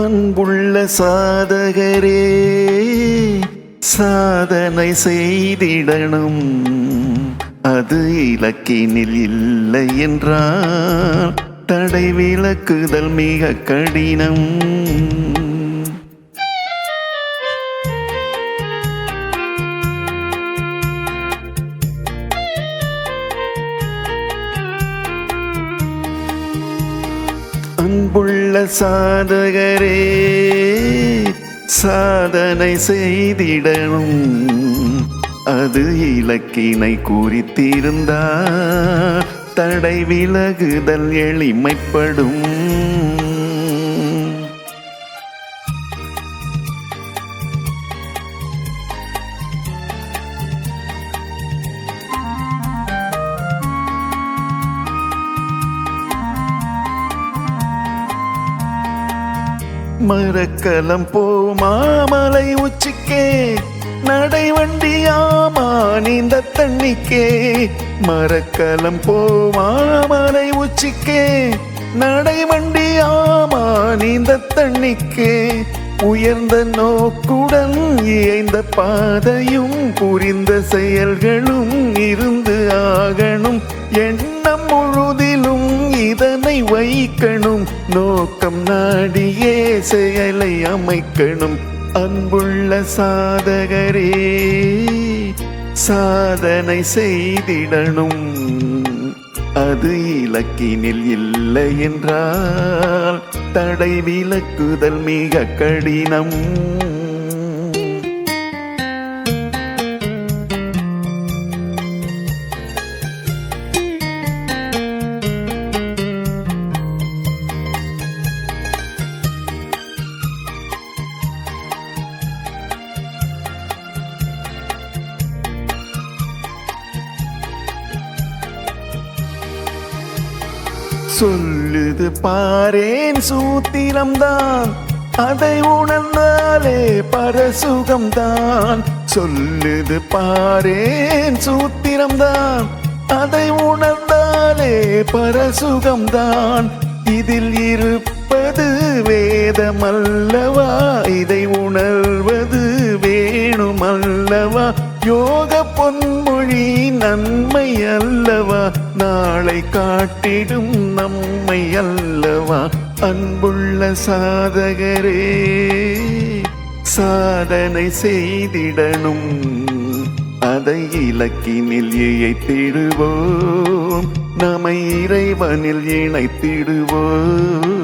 அன்புள்ள சாதகரே சாதனை செய்திடணும். அது இலக்கினில் இல்லை என்றால் தடை விளக்குதல் மிக கடினம். அன்புள்ள சாதகரே சாதனை செய்திடணும். அது இலக்கினை குறித்திருந்தால் தடை விலகுதல் எளிமைப்படும். மரக்கலம் போமாமலை உச்சிக்கே. நடை வண்டியாமா நீந்த தண்ணிக்கே. மரக்கலம் போமாமலை உச்சிக்கே. நடை வண்டியாமா நீந்த தண்ணிக்கே. உயர்ந்த நோக்குடன் இயைந்த பாதையும் புரிந்த செயல்களும் இருந்து நோக்கம் நாடியே செயலை அமைக்கணும். அன்புள்ள சாதகரே சாதனை செய்திடணும். அது இலக்கினில் இல்லை என்றால் தடை விலக்குதல் மிக கடினம். சொல்லுது பாரேன் சூத்திரம்தான். அதை உணர்ந்தாலே பரசுகம்தான். சொல்லுது பாரேன் சூத்திரம்தான். அதை உணர்ந்தாலே பரசுகம்தான். இதில் இருப்பது வேதமல்லவா? நன்மை அல்லவா? நாளை காட்டிடும் நம்மை அல்லவா? அன்புள்ள சாதகரே சாதனை செய்திடணும். அதை இலக்கினில் இழைத்திடுவோம் நம்மை இறைவனில் இணைத்திடுவோம்.